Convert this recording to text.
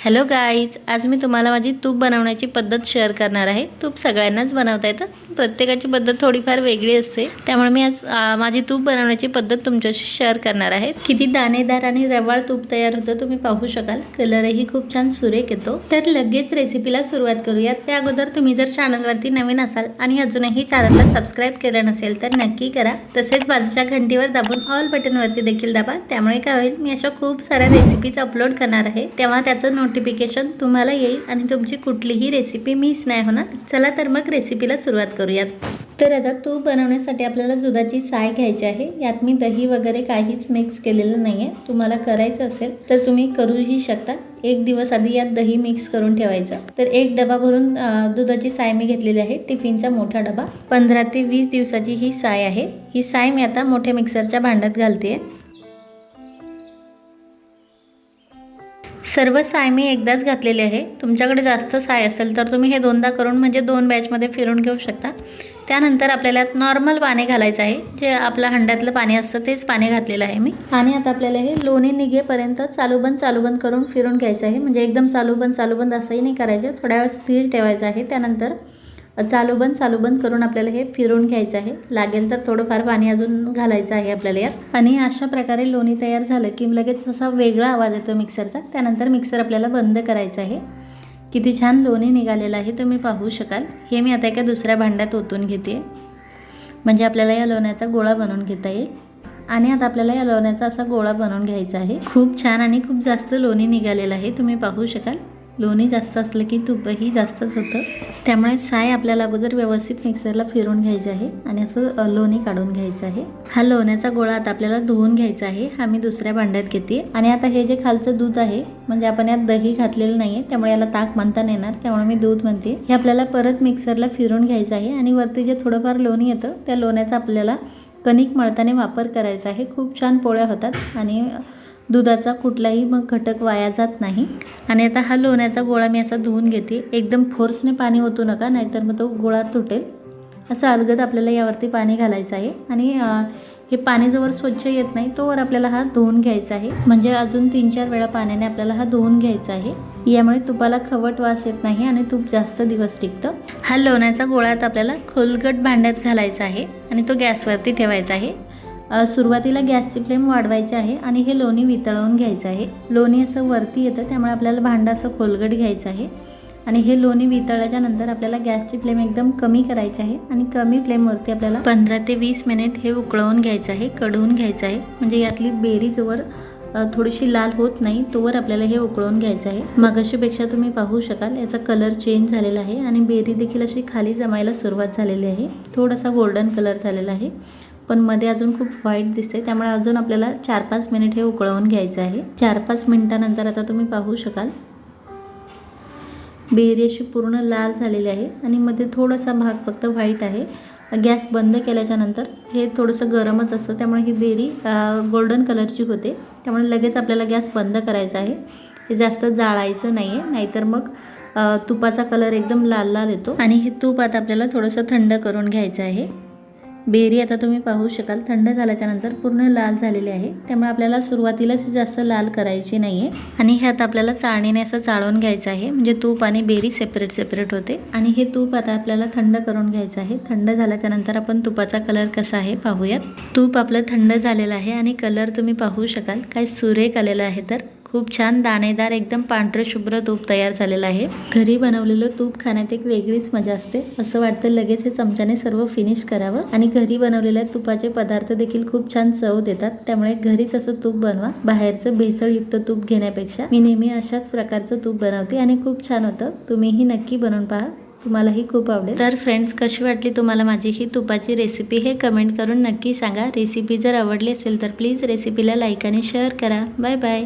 Hello guys आज मी तुम्हाला माझी तूप बनवण्याची पद्धत शेअर करणार आहे. तूप सगळ्यांनाच बनवता येतं. प्रत्येकाची पद्धत थोडीफार वेगळी असते. त्यामुळे मी आज माझी तूप बनवण्याची पद्धत तुमच्याशी शेअर करणार आहे. किती दाणेदार आणि रवाळ तूप तयार होतं तुम्ही पाहू शकाल. कलरही खूप छान सुरेख येतो. तर लगेच रेसिपीला सुरुवात करूयात. त्या अगोदर तुम्ही जर चॅनलवरती नवीन असाल आणि अजूनही चॅनलला सबस्क्राईब केलं नसेल तर नक्की करा. तसेच बाजूच्या घंटीवर दाबून ऑल बटनवरती देखील दाबा. त्यामुळे काय होईल मी अशा खूप साऱ्या रेसिपीज अपलोड करणार आहे. तेव्हा त्याचं नोटिफिकेशन तुम्हाला येईल आणि तुमची कुठलीही रेसिपी मिस नाही होणार. चला तर मग रेसिपीला सुरुवात करूयात. तर आता तूप बनवण्यासाठी आपल्याला दुधाची साय घ्यायची आहे. यात मी दही वगैरे काहीच मिक्स केलेलं नाही आहे तुम्हाला करायचं असेल तर तुम्ही करूही शकता. एक दिवस आधी यात दही मिक्स करून ठेवायचं. तर एक डबा भरून दुधाची साय मी घेतलेली आहे. टिफिनचा मोठा डबा. पंधरा ते वीस दिवसाची ही साय आहे. ही साय मी आता मोठ्या मिक्सरच्या भांड्यात घालते सर्व साय मी एकदाच घातलेली आहे. तुमच्याकडे जास्त साय असेल तर तुम्ही हे दोनदा करून म्हणजे दोन बॅचमध्ये फिरून घेऊ शकता. त्यानंतर आपल्याला नॉर्मल पाणी घालायचं आहे. जे आपलं हंड्यातलं पाणी असतं तेच पाणी घातलेलं आहे मी. आणि आता आपल्याला हे लोणी निघेपर्यंत चालूबंद चालूबंद करून फिरून घ्यायचं आहे. म्हणजे एकदम चालूबंद चालूबंद असंही नाही करायचं. थोड्या वेळ स्थिर ठेवायचं आहे. त्यानंतर चालूबंद चालूबंद करून आपल्याला हे फिरून घ्यायचं आहे. लागेल तर थोडंफार पाणी अजून घालायचं आहे आपल्याला यात. आणि अशा प्रकारे लोणी तयार झालं की लगेच असा वेगळा आवाज येतो मिक्सरचा. त्यानंतर मिक्सर आपल्याला बंद करायचं आहे. किती छान लोणी निघालेलं आहे तुम्ही पाहू शकाल. हे मी आता एका दुसऱ्या भांड्यात ओतून घेते. म्हणजे आपल्याला या लोण्याचा गोळा बनवून घेता येईल. आणि आता आपल्याला या लोण्याचा असा गोळा बनवून घ्यायचा आहे. खूप छान आणि खूप जास्त लोणी निघालेलं आहे तुम्ही पाहू शकाल. लोणी जास्त असलं की तुपही जास्तच होतं. त्यामुळे साय आपल्याला अगोदर व्यवस्थित मिक्सरला फिरून घ्यायचे आहे आणि असं लोणी काढून घ्यायचं आहे. हा लोण्याचा गोळा आता आपल्याला धुवून घ्यायचा आहे. हा मी दुसऱ्या भांड्यात घेते. आणि आता हे जे खालचं दूध आहे म्हणजे आपण यात दही घातलेलं नाही आहे त्यामुळे याला ताक म्हणता नाही येणार. त्यामुळे मी दूध म्हणते. हे आपल्याला परत मिक्सरला फिरून घ्यायचं आहे आणि वरती जे थोडंफार लोणी येतं त्या लोण्याचा आपल्याला कणिक मळताना वापर करायचा आहे. खूप छान पोळ्या होतात आणि दुधाचा कुठलाही मग घटक वाया जात नाही. आणि आता हा लोण्याचा गोळा मी असा धुवून घेते. एकदम फोर्सने पाणी ओतू नका नाहीतर मग तो गोळा तुटेल. असं अलगद आपल्याला यावरती पाणी घालायचं आहे. आणि हे पाणी जोवर स्वच्छ येत नाही तोवर आपल्याला हा धुवून घ्यायचा आहे. म्हणजे अजून तीन चार वेळा पाण्याने आपल्याला हा धुवून घ्यायचा आहे. यामुळे तुपाला खवट वास येत नाही आणि तूप जास्त दिवस टिकतं. हा लोण्याचा गोळा आता आपल्याला खोलगट भांड्यात घालायचा आहे आणि तो गॅसवरती ठेवायचा आहे. सुरुवातीला गॅसची फ्लेम वाढवायची आहे आणि हे लोणी वितळवून घ्यायचं आहे. लोणी असं वरती येतं त्यामुळे आपल्याला भांडं असं खोलगट घ्यायचं आहे. आणि हे लोणी वितळल्याच्या नंतर आपल्याला गॅसची फ्लेम एकदम कमी करायची आहे आणि कमी फ्लेमवरती आपल्याला पंधरा ते वीस मिनिट हे उकळवून घ्यायचं आहे कढवून घ्यायचं आहे. म्हणजे यातली बेरी जोवर थोडीशी लाल होत नाही तोवर आपल्याला हे उकळवून घ्यायचं आहे. मगाशीपेक्षा तुम्ही पाहू शकाल याचा कलर चेंज झालेला आहे आणि बेरी देखील अशी खाली जमायला सुरुवात झालेली आहे. थोडासा गोल्डन कलर झालेला आहे. पण मध्ये अजून खूप व्हाईट दिसते त्यामुळे अजून आपल्याला चार पाच मिनिट हे उकळवून घ्यायचं आहे. चार पाच मिनिटानंतर आता तुम्ही पाहू शकाल. बेरी अशी पूर्ण लाल झालेली आहे आणि मध्ये थोडासा भाग फक्त व्हाईट आहे. गॅस बंद केल्याच्यानंतर हे थोडंसं गरमच असतं. त्यामुळे ही बेरी गोल्डन कलरची होते. त्यामुळे लगेच आपल्याला गॅस बंद करायचा आहे. हे जास्त जाळायचं नाही आहे नाहीतर मग तुपाचा कलर एकदम लाल लाल येतो. आणि हे तूप आता आपल्याला थोडंसं थंड करून घ्यायचं आहे. बेरी आता तुम्ही पाहू शकाल. थंड झाल्याच्यानंतर पूर्ण लाल झालेली आहे. त्यामुळे आपल्याला सुरुवातीलाच जास्त लाल करायची नाही आहे आणि हे आता आपल्याला चाळणीने असं चाळून घ्यायचं आहे. म्हणजे तूप आणि बेरी सेपरेट सेपरेट होते. आणि हे तूप आता आपल्याला थंड करून घ्यायचं आहे. थंड झाल्याच्यानंतर आपण तुपाचा कलर कसा आहे पाहूयात. तूप आपलं थंड झालेलं आहे. आणि कलर तुम्ही पाहू शकाल. काय सुरेख आलेला आहे तर. खूप छान दाणेदार एकदम पांढरं शुभ्र तूप तयार झालेलं आहे. घरी बनवलेलं तूप खाण्यात एक वेगळीच मजा असते. असं वाटतं लगेच हे चमच्याने सर्व फिनिश करावं. आणि घरी बनवलेल्या तुपाचे पदार्थ देखील खूप छान चव देतात. त्यामुळे घरीच असं तूप बनवा. बाहेरचं भेसळयुक्त तूप घेण्यापेक्षा मी नेहमी अशाच प्रकारचं तूप बनवते आणि खूप छान होतं. तुम्हीही नक्की बनवून पहा. तुम्हालाही खूप आवडेल. तर फ्रेंड्स कशी वाटली तुम्हाला माझी ही तुपाची रेसिपी हे कमेंट करून नक्की सांगा. रेसिपी जर आवडली असेल तर प्लीज रेसिपीला लाईक आणि शेअर करा. Bye bye